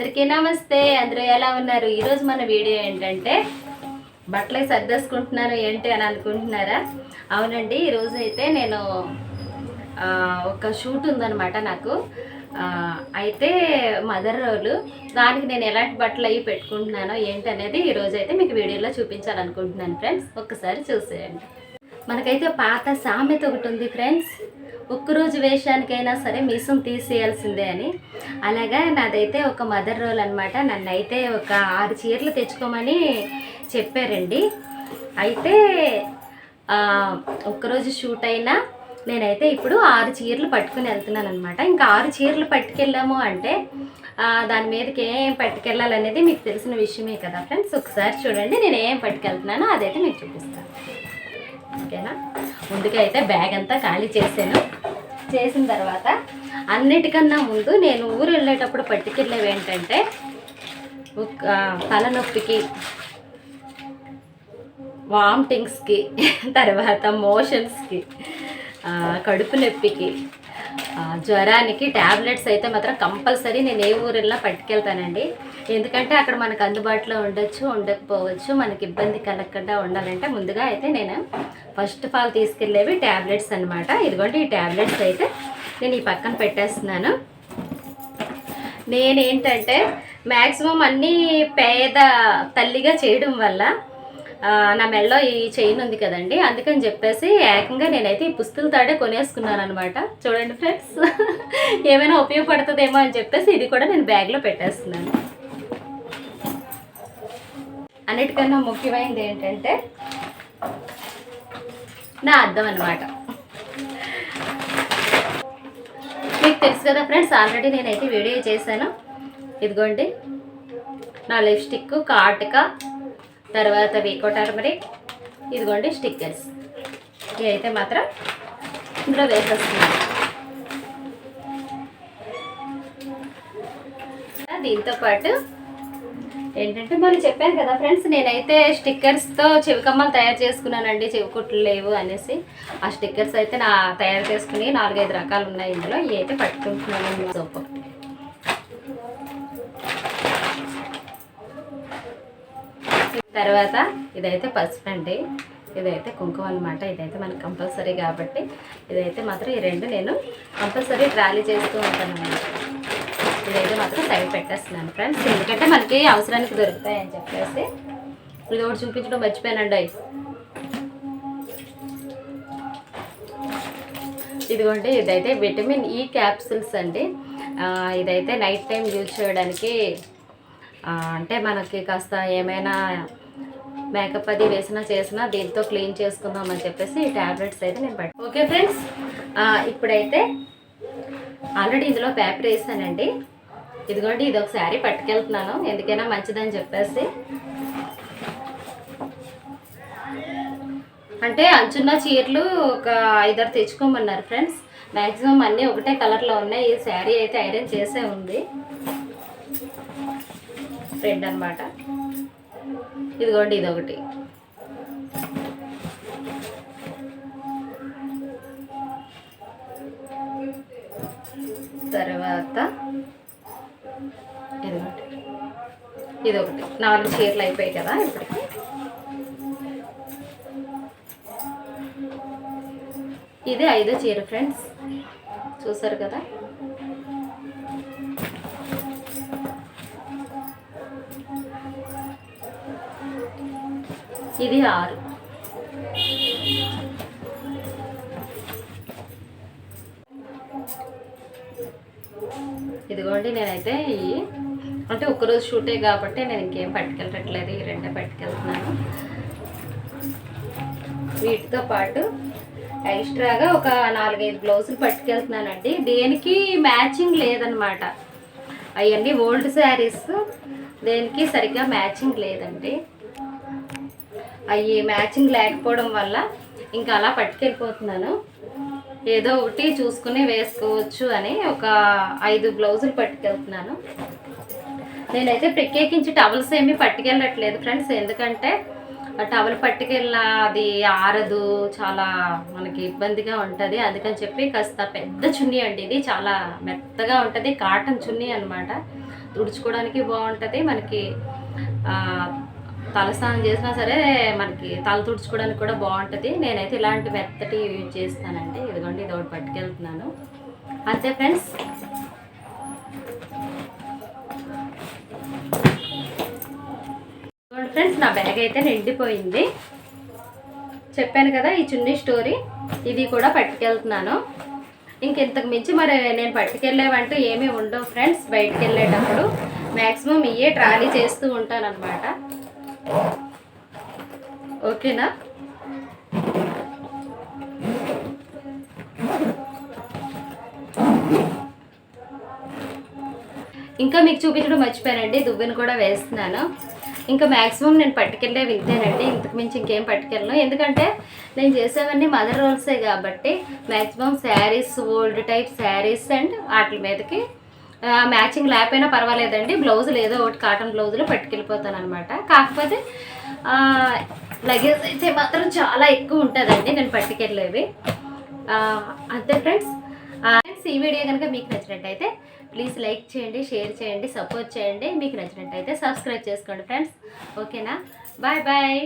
అందరికీ నమస్తే. అందరూ ఎలా ఉన్నారు? ఈరోజు మన వీడియో ఏంటంటే బట్టలే సర్దేసుకుంటున్నాను ఏంటి అని అనుకుంటున్నారా? అవునండి ఈరోజు అయితే నేను ఒక షూట్ ఉందన్నమాట నాకు. అయితే మదర్ రోలు దానికి నేను ఎలాంటి బట్టలు అవి పెట్టుకుంటున్నానో ఏంటి అనేది ఈరోజు అయితే మీకు వీడియోలో చూపించాలనుకుంటున్నాను ఫ్రెండ్స్. ఒక్కసారి చూసేయండి. మనకైతే పాత సామెత ఒకటి ఉంది ఫ్రెండ్స్. ఒక్కరోజు వేషానికైనా సరే మీసం తీసేయాల్సిందే అని. అలాగా నాదైతే ఒక మదర్ రోల్ అనమాట నన్ను అయితే ఒక ఆరు చీరలు తెచ్చుకోమని చెప్పారండి. అయితే ఒక్కరోజు షూట్ అయినా నేనైతే ఇప్పుడు ఆరు చీరలు పట్టుకుని వెళ్తున్నాను అనమాట ఇంకా ఆరు చీరలు పట్టుకెళ్ళాము అంటే దాని మీదకి ఏం పట్టుకెళ్ళాలనేది మీకు తెలిసిన విషయమే కదా ఫ్రెండ్స్. ఒకసారి చూడండి నేను ఏం పట్టుకెళ్తున్నానో అదైతే మీకు చూపిస్తాను. ఓకేనా? ముందుగా అయితే బ్యాగ్ అంతా ఖాళీ చేశాను చేసిన తర్వాత అన్నిటికన్నా ముందు నేను ఊరు వెళ్ళేటప్పుడు పట్టుకెళ్ళేవి ఏంటంటే ఒక తలనొప్పికి వామిటింగ్స్కి తర్వాత మోషన్స్కి కడుపు నొప్పికి జ్వరానికి ట్యాబ్లెట్స్ అయితే మాత్రం కంపల్సరీ నేను ఏ ఊరిలో పట్టుకెళ్తానండి. ఎందుకంటే అక్కడ మనకు అందుబాటులో ఉండొచ్చు ఉండకపోవచ్చు మనకి ఇబ్బంది కలగకుండా ఉండాలంటే ముందుగా అయితే నేను ఫస్ట్ ఆఫ్ ఆల్ తీసుకెళ్ళేవి ట్యాబ్లెట్స్ అనమాట ఇదిగోండి ఈ ట్యాబ్లెట్స్ అయితే నేను ఈ పక్కన పెట్టేస్తున్నాను. నేనేంటంటే మ్యాక్సిమం అన్నీ పేద తల్లిగా చేయడం వల్ల నా మెడలో ఈ చైన్ ఉంది కదండి అందుకని చెప్పేసి ఏకంగా నేనైతే ఈ పుస్తల తాడే కొనేసుకున్నాను అనమాట చూడండి ఫ్రెండ్స్ ఏమైనా ఉపయోగపడుతుందేమో అని చెప్పేసి ఇది కూడా నేను బ్యాగ్లో పెట్టేస్తున్నాను. అన్నిటికన్నా ముఖ్యమైనది ఏంటంటే నా అర్థం అనమాట మీకు తెలుసు కదా ఫ్రెండ్స్ ఆల్రెడీ నేనైతే వీడియో చేశాను. ఇదిగోండి నా లిప్స్టిక్ కాటుక తర్వాత వీకో టర్మరిక్ ఇదిగోండి స్టిక్కర్స్. ఇవి అయితే మాత్రం ఇందులో వేసేస్తున్నాను. దీంతో పాటు ఏంటంటే మరి చెప్పాను కదా ఫ్రెండ్స్ నేనైతే స్టిక్కర్స్తో చెవికమ్మలు తయారు చేసుకున్నానండి. చెవికుట్లు లేవు అనేసి. ఆ స్టిక్కర్స్ అయితే నా తయారు చేసుకుని నాలుగైదు రకాలు ఉన్నాయి ఇందులో. ఇవి అయితే పట్టుకుంటున్నాను. సోప్ ఒకటి తర్వాత ఇదైతే పసుపు అండి. ఇదైతే కుంకుమ అనమాట ఇదైతే మనకు కంపల్సరీ కాబట్టి ఇదైతే మాత్రం ఈ రెండు నేను కంపల్సరీ ట్రాలీ చేస్తూ ఉంటాను అన్నమాట. ఇదైతే మాత్రం సైడ్ పెట్టేస్తున్నాను ఫ్రెండ్స్. ఎందుకంటే మనకి అవసరానికి దొరుకుతాయి అని చెప్పేసి ఇది ఒకటి చూపించడం మర్చిపోయానండి. ఇదిగోండి ఇదైతే విటమిన్ ఈ క్యాప్సిల్స్ అండి. ఇదైతే నైట్ టైం యూజ్ చేయడానికి అంటే మనకి కాస్త ఏమైనా మేకప్ అది వేసినా చేసినా దీంతో క్లీన్ చేసుకుందాం అని చెప్పేసి ఈ ట్యాబ్లెట్స్ అయితే నేను పెట్టాను. ఓకే ఫ్రెండ్స్ ఇప్పుడైతే ఆల్రెడీ ఇందులో పేపర్ వేసానండి. ఇదిగోండి ఇది ఒక శారీ పట్టుకెళ్తున్నాను. ఎందుకైనా మంచిదని చెప్పేసి. అంటే అంచున్న చీరలు ఒక ఐదారు తెచ్చుకోమన్నారు ఫ్రెండ్స్. మ్యాక్సిమం అన్నీ ఒకటే కలర్లో ఉన్నాయి. ఈ శారీ అయితే ఐరన్ చేసే ఉంది. ఫ్రెండ్ అనమాట ఇదిగోండి ఇది ఒకటి తర్వాత ఇదిగోండి. ఇది ఒకటి నాలుగు చీరలు అయిపోయాయి కదా ఇప్పటికి. ఇది ఐదో చీర ఫ్రెండ్స్. చూసారు కదా? ఇది ఆరు. ఇదిగోండి నేనైతే ఈ అంటే ఒక్కరోజు షూటే కాబట్టి నేను ఇంకేం పట్టుకెళ్ళట్లేదు ఈ రెండే పట్టుకెళ్తున్నాను. వీటితో పాటు ఎక్స్ట్రాగా ఒక నాలుగైదు బ్లౌజులు పట్టుకెళ్తున్నానండి. దేనికి మ్యాచింగ్ లేదనమాట. అవన్నీ ఓల్డ్ శారీస్. దేనికి సరిగ్గా మ్యాచింగ్ లేదండి. అవి మ్యాచింగ్ లేకపోవడం వల్ల ఇంకా అలా పట్టుకెళ్ళిపోతున్నాను. ఏదో ఒకటి చూసుకుని వేసుకోవచ్చు అని ఒక ఐదు బ్లౌజులు పట్టుకెళ్తున్నాను. నేనైతే ప్రత్యేకించి టవల్స్ ఏమీ పట్టుకెళ్ళట్లేదు ఫ్రెండ్స్ ఎందుకంటే ఆ టవల్ పట్టుకెళ్ళ అది ఆరదు చాలా మనకి ఇబ్బందిగా ఉంటుంది. అందుకని చెప్పి కాస్త పెద్ద చున్నీ అండి ఇది చాలా మెత్తగా ఉంటుంది కాటన్ చున్నీ అనమాట తుడుచుకోవడానికి బాగుంటుంది మనకి తలస్నానం చేసినా సరే మనకి తల తుడుచుకోవడానికి కూడా బాగుంటుంది. నేనైతే ఇలాంటి మెత్తటి యూజ్ చేస్తానండి. ఇదిగోండి ఇది ఒకటి పట్టుకెళ్తున్నాను. అంతే ఫ్రెండ్స్. ఫ్రెండ్స్ నా బ్యాగ్ అయితే నిండిపోయింది. చెప్పాను కదా ఈ చున్నీ స్టోరీ. ఇది కూడా పట్టుకెళ్తున్నాను. ఇంకెంతకు మించి మరి నేను పట్టుకెళ్ళేవంటూ ఏమీ ఉండవు ఫ్రెండ్స్. బయటకు వెళ్ళేటప్పుడు మ్యాక్సిమం ఇయే ట్రాలీ చేస్తూ ఉంటాను అనమాట ఓకేనా? ఇంకా మీకు చూపించడం మర్చిపోయానండి దువ్వెను కూడా వేస్తున్నాను. ఇంకా మ్యాక్సిమం నేను పట్టుకెళ్ళే వింతేనండి ఇంతకు మించి ఇంకేం పట్టుకెళ్ళను. ఎందుకంటే నేను చేసేవన్నీ మదర్ రోల్సే కాబట్టి maximum saris old type saris and వాటి మీదకి మ్యాచింగ్ లేకపోయినా పర్వాలేదండి. బ్లౌజులు ఏదో ఒకటి కాటన్ బ్లౌజులు పట్టుకెళ్ళిపోతాను అనమాట కాకపోతే లగేజ్ అయితే మాత్రం చాలా ఎక్కువ ఉంటుందండి. నేను పట్టుకెళ్ళేవి. అంతే ఫ్రెండ్స్. ఫ్రెండ్స్ ఈ వీడియో కనుక మీకు నచ్చినట్టయితే ప్లీజ్ లైక్ చేయండి షేర్ చేయండి సపోర్ట్ చేయండి. మీకు నచ్చినట్టయితే సబ్స్క్రైబ్ చేసుకోండి ఫ్రెండ్స్. ఓకేనా? Bye bye